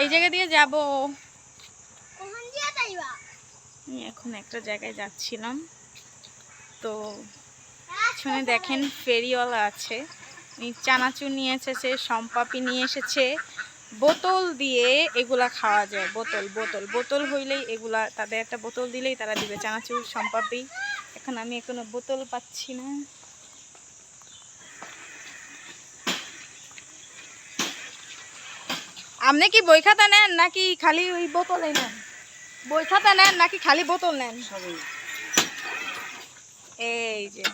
এই জায়গা দিয়ে যাব। এখন একটা জায়গায় যাচ্ছিলাম। তো পিছনে দেখেন ফেরিওয়ালা আছে। চানাচুর নিয়ে এসেছে সম্পাপি নিয়ে এসেছে। বোতল দিয়ে এগুলা খাওয়া যায়। বোতল বোতল বোতল হইলেই এগুলা তাদের একটা বোতল দিলেই তারা দিবে। চানাচুর সম্পাপি। এখন আমি এখনও বোতল পাচ্ছি না। আপনি কি বই খাতা নেন নাকি খালি ওই বোতলে নেন বই খাতা নেন নাকি খালি বোতল নেন? এই যে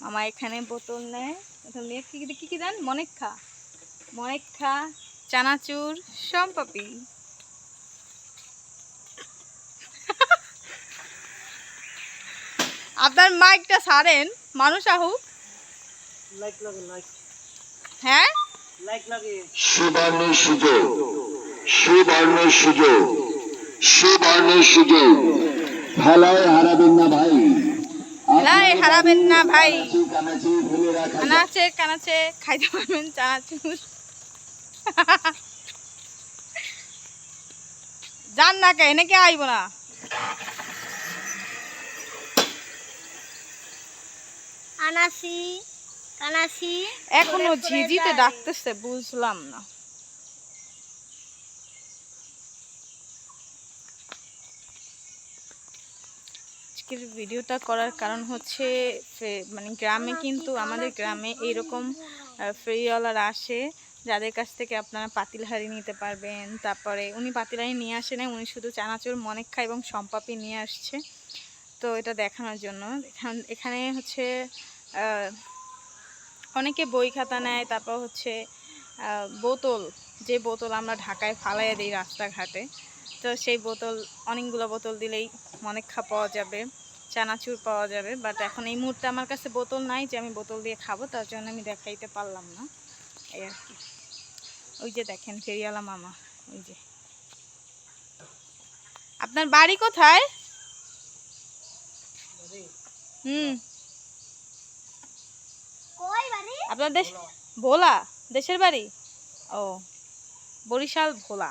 মামা এখানে বোতল নেয়। কি কি- কি কি দেন? মনেক্ষা। মনেক্ষা চানাচুর সম্পাপি। আপনার মাইকটা সারেন মানুষ আহুক লাইক লাগে লাইক হ্যাঁ? লাইক সুবর্ণের সুযোগ সুবর্ণের সুযোগ সুবর্ণের সুযোগ। খেলায় হারাবেন না ভাই। হারাবেন না ভাই। রাখা কানাচে খাইতে পারবেন চানাচুর। যান না কে নাকি আইব না? আনাসি। এখনও ঝিঝিতে ডাকতেছে বুঝলাম না। আজকের ভিডিওটা করার কারণ হচ্ছে মানে গ্রামে কিন্তু আমাদের গ্রামে এইরকম ফ্রিওয়ালার আসে যাদের কাছ থেকে আপনারা পাতিল হাড়ি নিতে পারবেন। তারপরে উনি পাতিল হাড়ি নিয়ে আসে না উনি শুধু চানাচুর মনেক্ষা এবং সম্পাপি নিয়ে আসছে। তো এটা দেখানোর জন্য। এখানে হচ্ছে অনেকে বই খাতা নেয় তারপর হচ্ছে বোতল যে বোতল আমরা ঢাকায় ফালাইয়া দিই রাস্তাঘাটে তো সেই বোতল অনেকগুলো বোতল দিলেই অনেক খা পাওয়া যাবে চানাচুর পাওয়া যাবে বাট এখন এই মুহূর্তে আমার কাছে বোতল নাই যে আমি বোতল দিয়ে খাব তার জন্য আমি দেখাইতে পারলাম না। এই আর কি। ওই যে দেখেন ফেরিয়ালা মামা ওই যে। আপনার বাড়ি কোথায়? হুম কই বাড়ি আপনার দেশ ভোলা? দেশের বাড়ি? ও, বরিশাল ভোলা।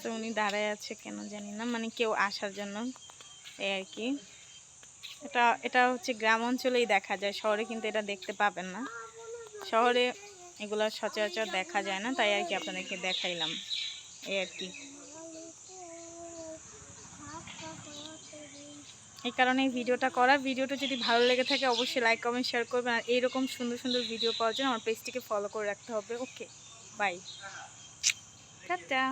তো উনি দাঁড়ায় আছে কেন জানি না মানে কেউ আসার জন্য এই আর কি। এটা এটা হচ্ছে গ্রাম অঞ্চলেই দেখা যায়, শহরে কিন্তু এটা দেখতে পাবেন না। শহরে এগুলো সচরাচর দেখা যায় না, তাই আর কি আপনাদেরকে দেখাইলাম এই আর কি। এই কারণে এই ভিডিওটা করা। ভিডিওটা যদি ভালো লেগে থাকে অবশ্যই লাইক কমেন্ট শেয়ার করবেন। আর এইরকম সুন্দর সুন্দর ভিডিও পাওয়ার জন্য আমার পেজটিকে ফলো করে রাখতে হবে। Okay bye tata